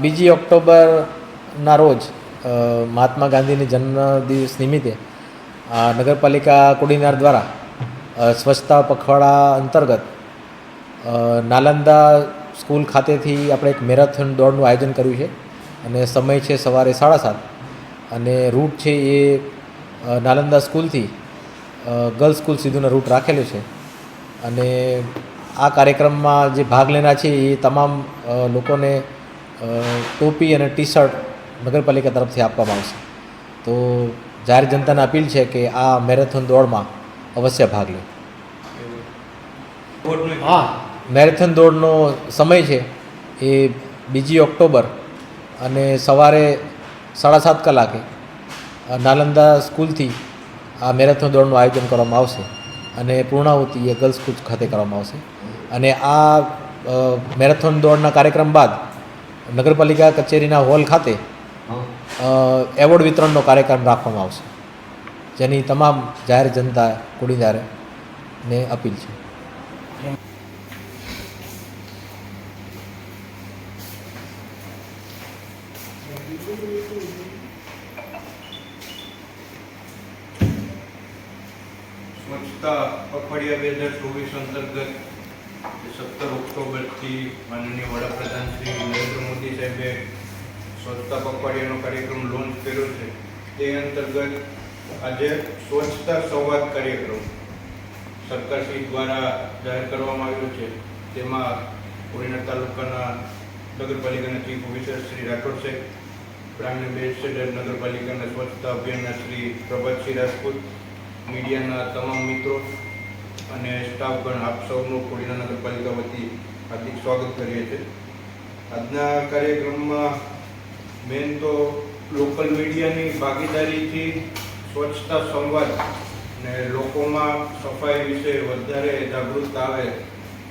બીજી ઓક્ટોબરના રોજ મહાત્મા ગાંધીની જન્મદિવસ નિમિત્તે નગરપાલિકા કોડીનાર દ્વારા સ્વચ્છતા પખવાડા અંતર્ગત નાલંદા સ્કૂલ ખાતેથી આપણે એક મેરેથોન દોડનું આયોજન કર્યું છે. અને સમય છે સવારે સાડા સાત. અને રૂટ છે એ નાલંદા સ્કૂલથી ગર્લ્સ સ્કૂલ સુધીનો રૂટ રાખેલો છે. અને આ કાર્યક્રમમાં જે ભાગ લેનાર છે એ તમામ લોકોને ટોપી અને ટી શર્ટ નગરપાલિકા તરફથી આપવામાં આવશે. તો જાહેર જનતાને અપીલ છે કે આ મેરેથોન દોડમાં અવશ્ય ભાગ લે. હા. મેરેથોન દોડનો સમય છે એ બીજી ઓક્ટોબર અને સવારે સાડા સાત કલાકે નાલંદા સ્કૂલથી આ મેરેથોન દોડનું આયોજન કરવામાં આવશે. અને પૂર્ણાહુતિ એ ગર્લ્સ સ્કૂલ ખાતે કરવામાં આવશે. અને આ મેરેથોન દોડના કાર્યક્રમ બાદ નગરપાલિકા કચેરીના હોલ ખાતે એવોર્ડ વિતરણનો કાર્યક્રમ રાખવામાં આવશે. જેની તમામ જાહેર જનતા કુડીદારને અપીલ છે. સ્વચ્છતા પખવાડિયા બે હજાર ચોવીસ અંતર્ગત સત્તર ઓક્ટોબરથી માનનીય વડાપ્રધાન શ્રી નરેન્દ્ર મોદી સાહેબે સ્વચ્છતા પખવાડિયાનો કાર્યક્રમ લોન્ચ કર્યો છે. તે અંતર્ગત આજે સ્વચ્છતા સંવાદ કાર્યક્રમ સરકારશ્રી દ્વારા જાહેર કરવામાં આવ્યો છે. તેમાં કોડીનાર તાલુકાના નગરપાલિકાના ચીફ ઓફિસર શ્રી રાઠોડ સાહેબ બ્રાન્ડ એમ્બેસેડર નગરપાલિકાના સ્વચ્છતા અભિયાનના શ્રી પ્રભાતસિંહ રાજપૂત મીડિયાના તમામ મિત્રો અને સ્ટાફગણ આપ સૌનું કોડીના નગરપાલિકા વતી હાર્દિક સ્વાગત કરીએ છીએ. આજના કાર્યક્રમમાં મેન તો લોકલ મીડિયાની ભાગીદારીથી સ્વચ્છતા સંવાદ ને લોકોમાં સફાઈ વિશે વધારે જાગૃતતા આવે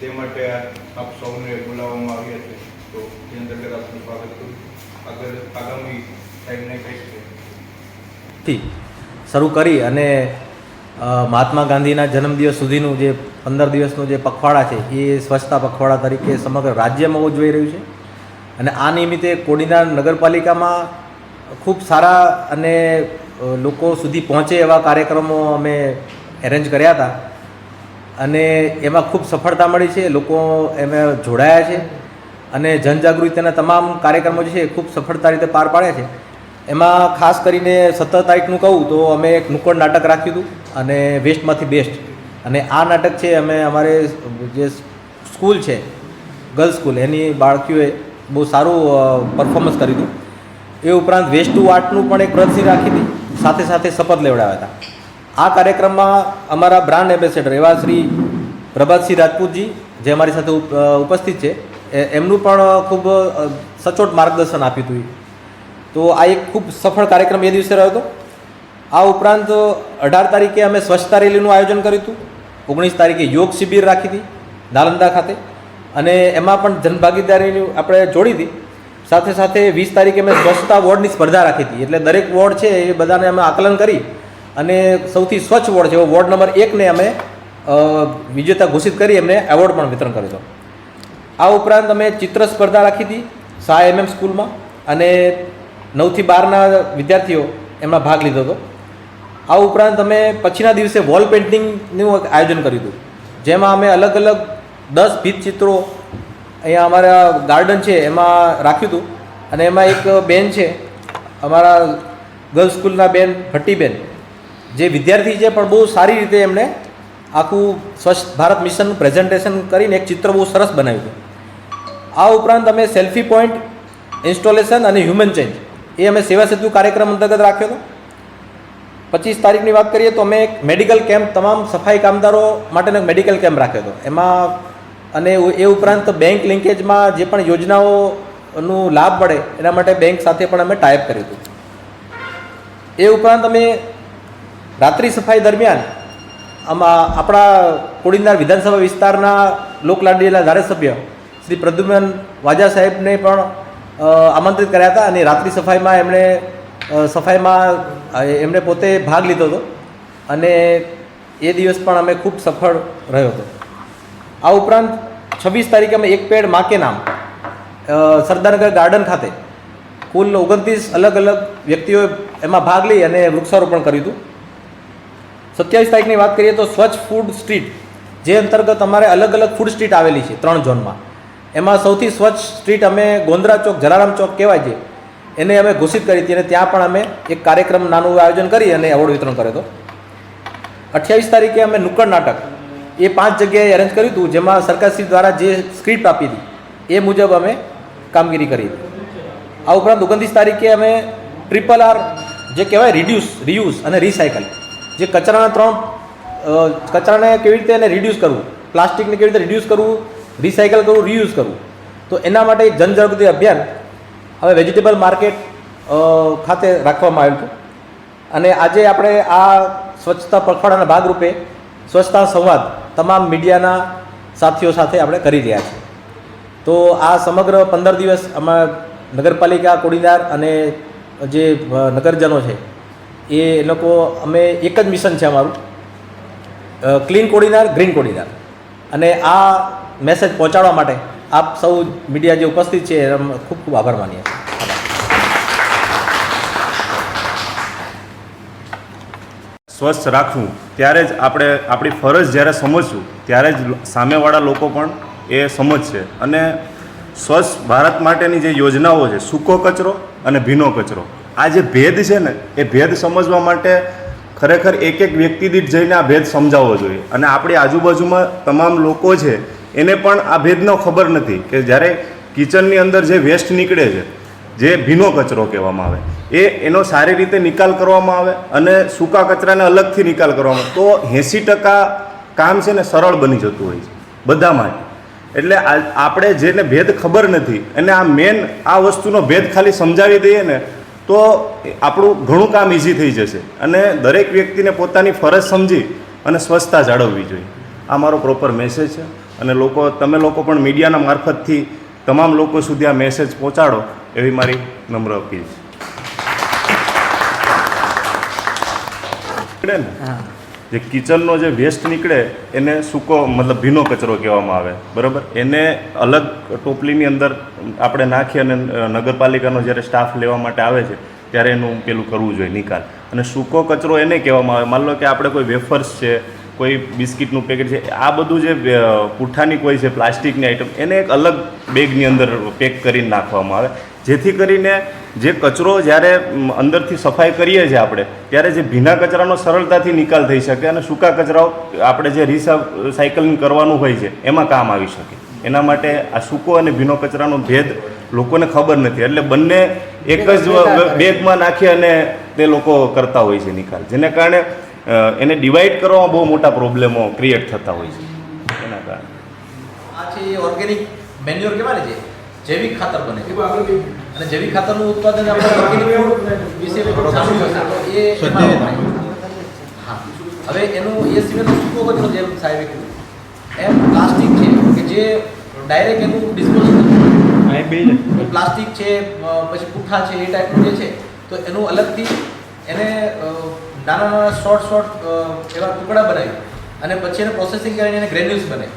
તે માટે આપ સૌને બોલાવવામાં આવ્યા છે. તો તે અંતર્ગત આપનું સ્વાગત કરું આગળ આગામી ટાઈમને કહીશ. શરૂ કરી અને મહાત્મા ગાંધીના જન્મદિવસ સુધીનું જે પંદર દિવસનું જે પખવાડા છે, એ સ્વચ્છતા પખવાડા તરીકે સમગ્ર રાજ્યમાં ઉજવાઈ રહ્યું છે. અને આ નિમિત્તે કોડીનાર નગરપાલિકામાં ખૂબ સારા અને લોકો સુધી પહોંચે એવા કાર્યક્રમો અમે એરેન્જ કર્યા હતા. અને એમાં ખૂબ સફળતા મળી છે, લોકો એમાં જોડાયા છે. અને જનજાગૃતિના તમામ કાર્યક્રમો જે છે, એ ખૂબ સફળતા રીતે પાર પાડ્યા છે. એમાં ખાસ કરીને સત્તર તારીખનું કહું તો અમે એક નુક્કડ નાટક રાખ્યું હતું અને વેસ્ટમાંથી બેસ્ટ. અને આ નાટક છે અમે અમારે જે સ્કૂલ છે, ગર્લ્સ સ્કૂલ, એની બાળકીઓએ બહુ સારું પરફોર્મન્સ કર્યું હતું. એ ઉપરાંત વેસ્ટ ટુ આર્ટનું પણ એક પ્રદર્શની રાખી હતી, સાથે સાથે શપથ લેવડાવ્યા હતા. આ કાર્યક્રમમાં અમારા બ્રાન્ડ એમ્બેસેડર એવા શ્રી પ્રભાતસિંહ રાજપૂતજી, જે અમારી સાથે ઉપ- ઉપસ્થિત છે એમનું પણ ખૂબ સચોટ માર્ગદર્શન આપ્યું હતું. તો આ એક ખૂબ સફળ કાર્યક્રમ એ દિવસે રહ્યો હતો. આ ઉપરાંત અઢાર તારીખે અમે સ્વચ્છતા રેલીનું આયોજન કર્યું હતું. ઓગણીસ તારીખે યોગ શિબિર રાખી હતી નાલંદા ખાતે. અને એમાં પણ જનભાગીદારીની આપણે જોડી હતી. સાથે સાથે વીસ તારીખે અમે સ્વચ્છતા વોર્ડની સ્પર્ધા રાખી હતી. એટલે દરેક વોર્ડ છે એ બધાને અમે આકલન કરી અને સૌથી સ્વચ્છ વોર્ડ છે એવો વોર્ડ નંબર એકને અમે વિજેતા ઘોષિત કરી એમને એવોર્ડ પણ વિતરણ કર્યો હતો. આ ઉપરાંત અમે ચિત્ર સ્પર્ધા રાખી હતી શાહ એમએમ સ્કૂલમાં. અને નવથી બારના વિદ્યાર્થીઓ એમાં ભાગ લીધો હતો. આ ઉપરાંત અમે પછીના દિવસે વોલ પેઇન્ટિંગનું આયોજન કર્યું હતું. જેમાં અમે અલગ અલગ દસ ભીત ચિત્રો અહીંયા અમારા ગાર્ડન છે એમાં રાખ્યું હતું. અને એમાં એક બેન છે, અમારા ગર્લ્સ સ્કૂલના બેન ભટ્ટીબેન, જે વિદ્યાર્થી છે, પણ બહુ સારી રીતે એમણે આખું સ્વચ્છ ભારત મિશનનું પ્રેઝન્ટેશન કરીને એક ચિત્ર બહુ સરસ બનાવ્યું હતું. આ ઉપરાંત અમે સેલ્ફી પોઈન્ટ ઇન્સ્ટોલેશન અને હ્યુમન ચેન્જ એ અમે સેવા સેતુ કાર્યક્રમ અંતર્ગત રાખ્યો હતો પચીસ તારીખની વાત કરીએ તો અમે એક મેડિકલ કેમ્પ તમામ સફાઈ કામદારો માટેનો મેડિકલ કેમ્પ રાખ્યો હતો એમાં અને એ ઉપરાંત બેંક લિંકેજમાં જે પણ યોજનાઓનું લાભ મળે એના માટે બેંક સાથે પણ અમે ટાઈપ કર્યું હતું. એ ઉપરાંત અમે રાત્રિ સફાઈ દરમિયાન આમાં આપણા કોડીનાર વિધાનસભા વિસ્તારના લોકલાડીલા ધારાસભ્ય શ્રી પ્રદ્યુમન વાજા સાહેબને પણ આમંત્રિત કર્યા હતા અને રાત્રિ સફાઈમાં એમણે સફાઈમાં એમણે પોતે ભાગ લીધો હતો અને એ દિવસ પણ અમે ખૂબ સફળ રહ્યો હતો. આ ઉપરાંત છવ્વીસ તારીખે અમે એક પેડ માકે નામ સરદારનગર ગાર્ડન ખાતે કુલ ઓગણત્રીસ અલગ અલગ વ્યક્તિઓએ એમાં ભાગ લઈ અને વૃક્ષારોપણ કર્યું હતું. સત્યાવીસ તારીખની વાત કરીએ તો સ્વચ્છ ફૂડ સ્ટ્રીટ, જે અંતર્ગત અમારે અલગ અલગ ફૂડ સ્ટ્રીટ આવેલી છે ત્રણ ઝોનમાં. એમાં સૌથી સ્વચ્છ સ્ટ્રીટ અમે ગોંદરા ચોક, જલારામ ચોક કહેવાય છે. એને અમે ઘોષિત કરી હતી અને ત્યાં પણ અમે એક કાર્યક્રમ નાનું આયોજન કરી અને એવોર્ડ વિતરણ કર્યો હતો. અઠ્યાવીસ તારીખે અમે નુક્કડ નાટક, એ પાંચ જગ્યાએ અરેન્જ કર્યું હતું, જેમાં સરકારશ્રી દ્વારા જે સ્ક્રિપ્ટ આપી હતી, એ મુજબ અમે કામગીરી કરી હતી. આ ઉપરાંત ઓગણત્રીસ તારીખે અમે ટ્રિપલ આર જે કહેવાય રિડ્યુસ રિયુઝ અને રિસાયકલ જે કચરાના ત્રણ કચરાને કેવી રીતે એને રિડ્યુસ કરવું, પ્લાસ્ટિકને કેવી રીતે રિડ્યુસ કરવું રિસાયકલ કરવું રિયુઝ કરવું તો એના માટે જનજાગૃતિ અભિયાન હવે વેજીટેબલ માર્કેટ ખાતે રાખવામાં આવ્યું હતું અને આજે આપણે આ સ્વચ્છતા પખવાડાના ભાગરૂપે સ્વચ્છતા સંવાદ તમામ મીડિયાના સાથીઓ સાથે આપણે કરી રહ્યા છીએ. તો આ સમગ્ર પંદર દિવસ અમારા નગરપાલિકા, કોડીનાર અને જે નગરજનો છે, એ લોકો, અમે એક જ મિશન છે અમારું ક્લીન કોડીનાર ગ્રીન કોડીનાર. અને આ મેસેજ પહોંચાડવા માટે આપ સૌ મીડિયા જે ઉપસ્થિત છે ખૂબ ખૂબ આભાર માનીએ છીએ. સ્વસ્થ રાખવું, ત્યારે જ આપણે આપણી ફરજ જ્યારે સમજશું ત્યારે જ સામેવાળા લોકો પણ એ સમજશે. અને સ્વચ્છ ભારત માટેની જે યોજનાઓ છે, સૂકો કચરો અને ભીનો કચરો, આ જે ભેદ છે ને, એ ભેદ સમજવા માટે ખરેખર એક એક વ્યક્તિ દીઠ જઈને આ ભેદ સમજાવવો જોઈએ. અને આપણી આજુબાજુમાં તમામ લોકો છે એને પણ આ ભેદનો ખબર નથી કે જ્યારે કિચનની અંદર જે વેસ્ટ નીકળે છે, જે ભીનો કચરો કહેવામાં આવે, એ એનો સારી રીતે નિકાલ કરવામાં આવે અને સૂકા કચરાને અલગથી નિકાલ કરવામાં આવે, તો એંસી ટકા કામ છે ને સરળ બની જતું હોય છે, બધા માટે. એટલે આપણે જેને ભેદ ખબર નથી, અને આ મેન આ વસ્તુનો ભેદ ખાલી સમજાવી દઈએ ને, તો આપણું ઘણું કામ ઇઝી થઈ જશે. અને દરેક વ્યક્તિને પોતાની ફરજ સમજી અને સ્વચ્છતા જાળવવી જોઈએ. આ મારો પ્રોપર મેસેજ છે. અને લોકો તમે લોકો પણ મીડિયાના મારફતથી તમામ લોકો સુધી આ મેસેજ પહોંચાડો એવી મારી નમ્ર અપીલ છે. જે કિચનનો જે વેસ્ટ નીકળે એને સૂકો મતલબ ભીનો કચરો કહેવામાં આવે. બરાબર? એને અલગ ટોપલીની અંદર આપણે નાખી અને નગરપાલિકાનો જ્યારે સ્ટાફ લેવા માટે આવે છે ત્યારે એનું પેલું કરવું જોઈએ નિકાલ. અને સૂકો કચરો એને કહેવામાં આવે. માન લો કે આપણે કોઈ વેફર્સ છે કોઈ બિસ્કિટનું પેકેટ છે આ બધું જે પુઠ્ઠાની કોઈ છે પ્લાસ્ટિકની આઈટમ એને એક અલગ બેગની અંદર પેક કરીને નાખવામાં આવે. જેથી કરીને જે કચરો જ્યારે અંદરથી સફાઈ કરીએ છીએ આપણે ત્યારે જે ભીના કચરાનો સરળતાથી નિકાલ થઈ શકે અને સૂકા કચરાઓ આપણે જે રિસાયકલિંગ કરવાનું હોય છે એમાં કામ આવી શકે. એના માટે આ સૂકો અને ભીનો કચરાનો ભેદ લોકોને ખબર નથી. એટલે બંને એક જ બેગમાં નાખી અને તે લોકો કરતા હોય છે નિકાલ. જેને કારણે એને ડિવાઈડ કરવામાં બહુ મોટા પ્રોબ્લેમો ક્રિએટ થતા હોય છે. એના કારણે. આ છે એ ઓર્ગેનિક મેન્યુઅર કહેવાય જે જૈવિક ખાતર બને છે. અને જૈવિક ખાતરનું ઉત્પાદન આપણે ઓર્ગેનિક વિશે સાંભળ્યું હશે તો એ એમાં હા. હવે એનું એ સિવાયનો સૂકો કચરો જેમ સાહેબ એમ પ્લાસ્ટિક છે કે જે ડાયરેક્ટ એનું ડિસ્પોઝલ પ્લાસ્ટિક છે પછી પુઠ્ઠા છે એ ટાઈપનું જે છે તો એનું અલગથી એને નાના નાના શોર્ટ શોર્ટ એવા ટુકડા બનાવી અને પછી એને પ્રોસેસિંગ કરીને એને ગ્રેન્યુલ્સ બને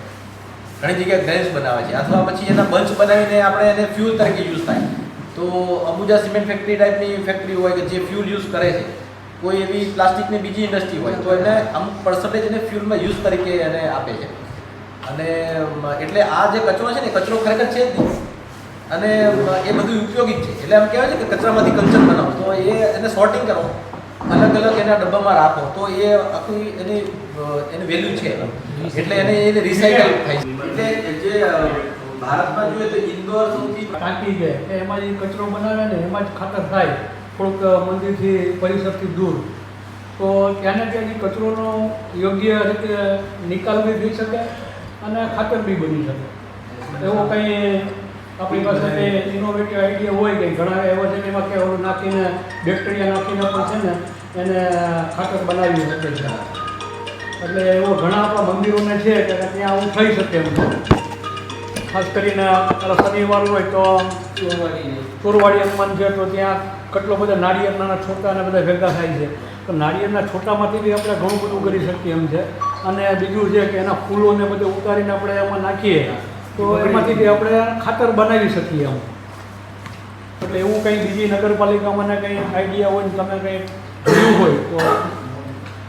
ઘણી જગ્યાએ ગ્રેન્યુલ્સ બનાવે છે. અથવા પછી એના બંચ બનાવીને આપણે એને ફ્યુલ તરીકે યુઝ થાય. તો અંબુજા સિમેન્ટ ફેક્ટરી ટાઈપની ફેક્ટરી હોય કે જે ફ્યુલ યુઝ કરે છે, કોઈ એવી પ્લાસ્ટિકની બીજી ઇન્ડસ્ટ્રી હોય, તો એને અમુક પર્સન્ટેજ એને ફ્યુલમાં યુઝ તરીકે એને આપે છે. અને એટલે આ જે કચરો છે ને કચરો ખરેખર છે જ નહીં. અને એ બધું ઉપયોગી જ છે. એટલે આમ કહેવાય છે કે કચરામાંથી કલ્ચર બનાવો. તો એ એને સોર્ટિંગ કરો. અલગ અલગ એના ડબ્બામાં રાખો તો એ આખી એની એની વેલ્યુ છે. એટલે એને એને રિસાયકલ થાય છે. એટલે જે ભારતમાં જોઈએ તો ઇન્દોર સૌથી ટાંકી છે કે એમાં જે કચરો બનાવે ને એમાં જ ખાતર થાય. થોડુંક મંદિરથી પરિસરથી દૂર. તો ત્યાંને ત્યાં કચરોનો યોગ્ય રીતે નિકાલ બી થઈ શકે અને ખાતર બી બની શકે. એવો કંઈ આપણી પાસે કંઈ ઇનોવેટિવ આઈડિયા હોય કંઈ ઘણા એવા છે કે એમાં કે ઓલું નાખીને બેક્ટેરિયા નાખીને પણ છે ને એને ખાતર બનાવી શકે છે એટલે એવો ઘણા આપણા મંદિરોને છે કે ત્યાં આવું થઈ શકે એમ. છે ખાસ કરીને શનિવાર હોય તો ચોરવાડી હનુમાન છે તો ત્યાં કેટલો બધા નાળિયેરના છોટા અને બધા ભેગા થાય છે. તો નાળિયેરના છોટામાંથી બી આપણે ઘણું બધું કરી શકીએ એમ છે. અને બીજું છે કે એના ફૂલોને બધે ઉતારીને આપણે એમાં નાખીએ. તો એમાંથી બી આપણે ખાતર બનાવી શકીએ એમ. એટલે એવું કંઈ બીજી નગરપાલિકામાં કંઈ આઈડિયા હોય ને તમે કંઈ જોયું હોય તો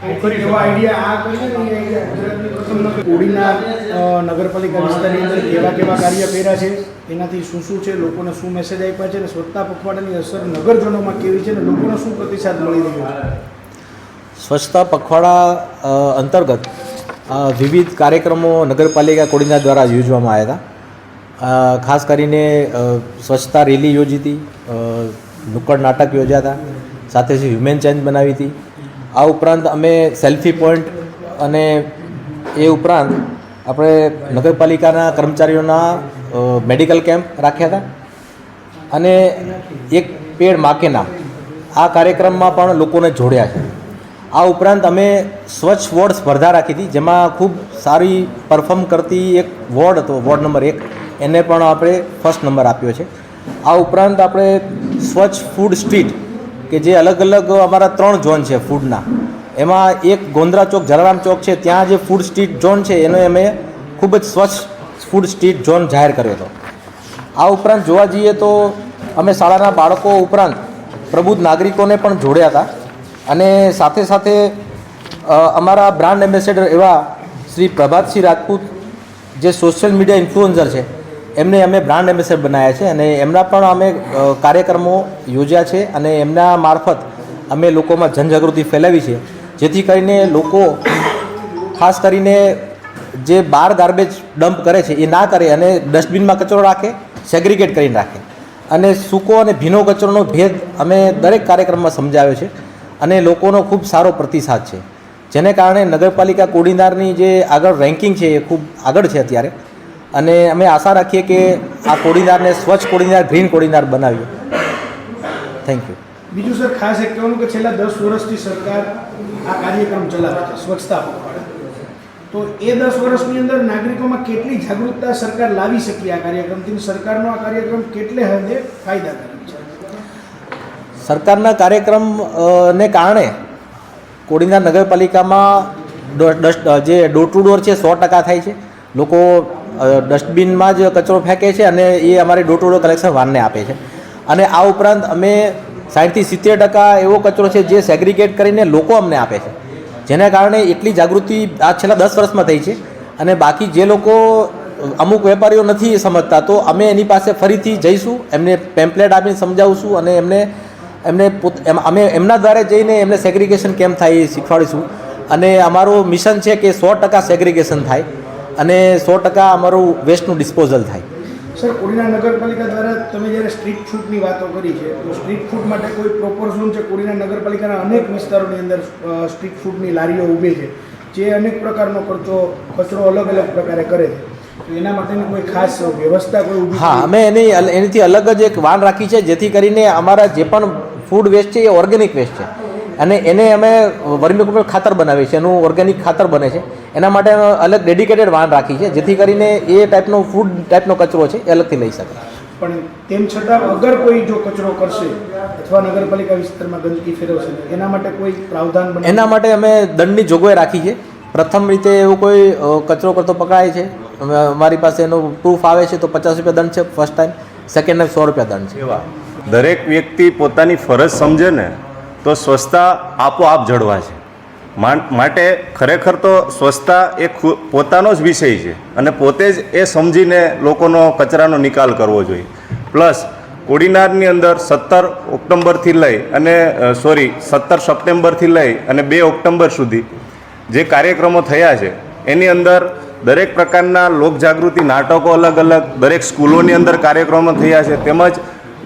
એવું કરી એવો શકો આઈડિયા આ કરીએ ને એ આઈડિયા ગુજરાતની પ્રથમ નગર. કોડીના અ, નગરપાલિકા વિસ્તારની અંદર કેવા કેવા કાર્ય કર્યા છે એનાથી શું શું છે લોકોને શું મેસેજ આપ્યા છે અને સ્વચ્છતા પખવાડાની અસર નગરજનોમાં કેવી છે અને લોકોનો શું પ્રતિસાદ મળી રહ્યો છે? સ્વચ્છતા પખવાડા અંતર્ગત વિવિધ કાર્યક્રમો નગરપાલિકા કોડીના દ્વારા યોજવામાં આવ્યા હતા. ખાસ કરીને સ્વચ્છતા રેલી યોજી હતી નુક્કડ નાટક યોજ્યા હતા. સાથે જ હ્યુમેન ચેન્જ બનાવી હતી. આ ઉપરાંત અમે સેલ્ફી પોઈન્ટ અને એ ઉપરાંત આપણે નગરપાલિકાના કર્મચારીઓના મેડિકલ કેમ્પ રાખ્યા હતા. અને એક પેડ માકેના આ કાર્યક્રમમાં પણ લોકોને જોડ્યા છે. આ ઉપરાંત અમે સ્વચ્છ વોર્ડ સ્પર્ધા રાખી હતી, જેમાં ખૂબ સારી પરફોર્મ કરતી એક વોર્ડ હતો, વોર્ડ નંબર એક. એને પણ આપણે ફર્સ્ટ નંબર આપ્યો છે. આ ઉપરાંત આપણે સ્વચ્છ ફૂડ સ્ટ્રીટ કે જે અલગ અલગ અમારા ત્રણ ઝોન છે ફૂડના. એમાં એક ગોંદરા ચોક, જલારામ ચોક છે. ત્યાં જે ફૂડ સ્ટ્રીટ ઝોન છે, એનો અમે ખૂબ જ સ્વચ્છ ફૂડ સ્ટ્રીટ ઝોન જાહેર કર્યો હતો. આ ઉપરાંત જોવા જઈએ તો અમે શાળાના બાળકો ઉપરાંત પ્રબુદ્ધ નાગરિકોને પણ જોડ્યા હતા. અને સાથે સાથે અમારા બ્રાન્ડ એમ્બેસેડર એવા શ્રી પ્રભાતસિંહ રાજપૂત, જે સોશિયલ મીડિયા ઇન્ફ્લુએન્સર છે એમને અમે બ્રાન્ડ એમ્બેસેડર બનાવ્યા છે અને એમના પણ અમે કાર્યક્રમો યોજ્યા છે અને એમના મારફત અમે લોકોમાં જનજાગૃતિ ફેલાવી છે. જેથી કરીને લોકો, ખાસ કરીને જે બાર ગાર્બેજ ડમ્પ કરે છે એ ના કરે અને ડસ્ટબિનમાં કચરો રાખે સેગ્રિગેટ કરીને રાખે. અને સૂકો અને ભીનો કચરોનો ભેદ અમે દરેક કાર્યક્રમમાં સમજાવ્યો છે અને લોકોનો ખૂબ સારો પ્રતિસાદ છે. જેને કારણે નગરપાલિકા કોડીનારની જે આગળ રેન્કિંગ છે એ ખૂબ આગળ છે અત્યારે. અને અમે આશા રાખીએ કે આ કોડીનારને સ્વચ્છ કોડીનાર ગ્રીન કોડીનાર બનાવીએ. થેન્ક યુ બીજું સર ખાસ એક કહેવાનું કે છેલ્લા દસ વર્ષથી સરકાર આ કાર્યક્રમ ચલાવે છે સ્વચ્છતા પખવાડા તો એ દસ વર્ષની અંદર નાગરિકોમાં કેટલી જાગૃતતા સરકાર લાવી શકી આ કાર્યક્રમથી સરકારનો આ કાર્યક્રમ કેટલે હદે ફાયદાકારક છે? સરકારના કાર્યક્રમ ને કારણે કોડીનાર નગરપાલિકામાં જે ડોર ટુ ડોર છે સો ટકા થાય છે. લોકો ડસ્ટબિનમાં જ કચરો ફેંકે છે અને એ અમારી ડોર ટુ ડોર કલેક્શન વાનને આપે છે. અને આ ઉપરાંત અમે સાઠથી સિત્તેર ટકા એવો કચરો છે જે સેગ્રિગેટ કરીને લોકો અમને આપે છે. જેના કારણે એટલી જાગૃતિ આ છેલ્લા દસ વર્ષમાં થઈ છે અને બાકી જે લોકો અમુક વેપારીઓ નથી સમજતા તો અમે એની પાસે ફરીથી જઈશું, એમને પેમ્પલેટ આપીને સમજાવશું અને એમને એમને અમે એમના દ્વારા જઈને એમને સેગ્રિગેશન કેમ થાય એ શીખવાડીશું. અને અમારું મિશન છે કે સો ટકા સેગ્રિગેશન થાય. અને સો ટકા અમારું વેસ્ટનું ડિસ્પોઝલ થાય. સર કોડીના નગરપાલિકા દ્વારા તમે જ્યારે સ્ટ્રીટ ફૂડની વાતો કરી છે તો સ્ટ્રીટ ફૂડ માટે કોઈ પ્રોપર ઝોન છે? કોડીના નગરપાલિકાના અનેક વિસ્તારોની અંદર સ્ટ્રીટ ફૂડની લારીઓ ઊભી છે જે અનેક પ્રકારનો ખર્ચો કચરો અલગ અલગ પ્રકારે કરે છે. તો એના માટેની કોઈ ખાસ વ્યવસ્થા કોઈ હા અમે એની એનાથી અલગ જ એક વાન રાખી છે જેથી કરીને અમારા જે પણ ફૂડ વેસ્ટ છે એ ઓર્ગેનિક વેસ્ટ છે. અને એને અમે વર્મી કમ્પોસ્ટ ખાતર બનાવીએ છીએ. એનું ઓર્ગેનિક ખાતર બને છે. એના માટે અમે અલગ ડેડિકેટેડ વાન રાખી છે જેથી કરીને એ ટાઈપનો ફૂડ ટાઈપનો કચરો છે એ અલગથી લઈ શકે. પણ તેમ છતાં અગર કોઈ જો કચરો કરશે અથવા નગરપાલિકા વિસ્તારમાં ગંદકી ફેરવશે એના માટે કોઈ પ્રાવધાન એના માટે અમે દંડની જોગવાઈ રાખી છે. પ્રથમ રીતે એવો કોઈ કચરો કરતો પકડાય છે. અમે અમારી પાસે એનો પ્રૂફ આવે છે તો પચાસ રૂપિયા દંડ છે ફર્સ્ટ ટાઈમ સેકન્ડ ટાઈમ સો રૂપિયા દંડ છે. એવા દરેક વ્યક્તિ પોતાની ફરજ સમજે ને તો સ્વચ્છતા આપોઆપ જળવા છે. માટે ખરેખર તો સ્વચ્છતા એ પોતાનો જ વિષય છે અને પોતે જ એ સમજીને લોકોનો કચરાનો નિકાલ કરવો જોઈએ. પ્લસ કોડીનારની અંદર સત્તર ઓક્ટોબરથી લઈ અને સોરી, સત્તર સપ્ટેમ્બરથી લઈ અને બે ઓક્ટોબર સુધી જે કાર્યક્રમો થયા છે, એની અંદર દરેક પ્રકારના લોકજાગૃતિ નાટકો અલગ અલગ દરેક સ્કૂલોની અંદર કાર્યક્રમો થયા છે, તેમજ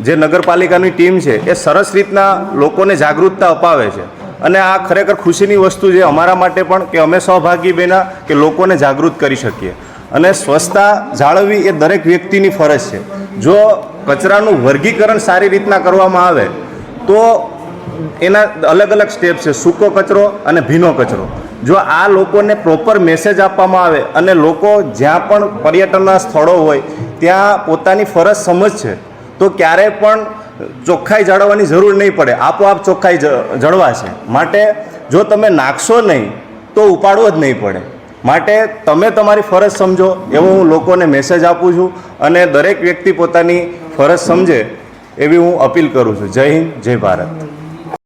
જે નગરપાલિકાની ટીમ છે, એ સરસ રીતના લોકોને જાગૃતતા અપાવે છે. અને આ ખરેખર ખુશીની વસ્તુ છે અમારા માટે પણ કે અમે સહભાગી બેના કે લોકોને જાગૃત કરી શકીએ. અને સ્વચ્છતા જાળવવી એ દરેક વ્યક્તિની ફરજ છે. જો કચરાનું વર્ગીકરણ સારી રીતના કરવામાં આવે, તો એના અલગ અલગ સ્ટેપ છે, સૂકો કચરો અને ભીનો કચરો. જો આ લોકોને પ્રોપર મેસેજ આપવામાં આવે અને લોકો જ્યાં પણ પર્યટનના સ્થળો હોય, ત્યાં પોતાની ફરજ સમજશે તો ક્યારેય પણ ચોખ્ખાઈ જાળવવાની જરૂર નહીં પડે. આપોઆપ ચોખ્ખાઈ જળવાશે. માટે જો તમે નાખશો નહીં, તો ઉપાડવો જ નહીં પડે. માટે તમે તમારી ફરજ સમજો. એવો હું લોકોને મેસેજ આપું છું અને દરેક વ્યક્તિ પોતાની ફરજ સમજે એવી હું અપીલ કરું છું. જય હિન્દ, જય ભારત.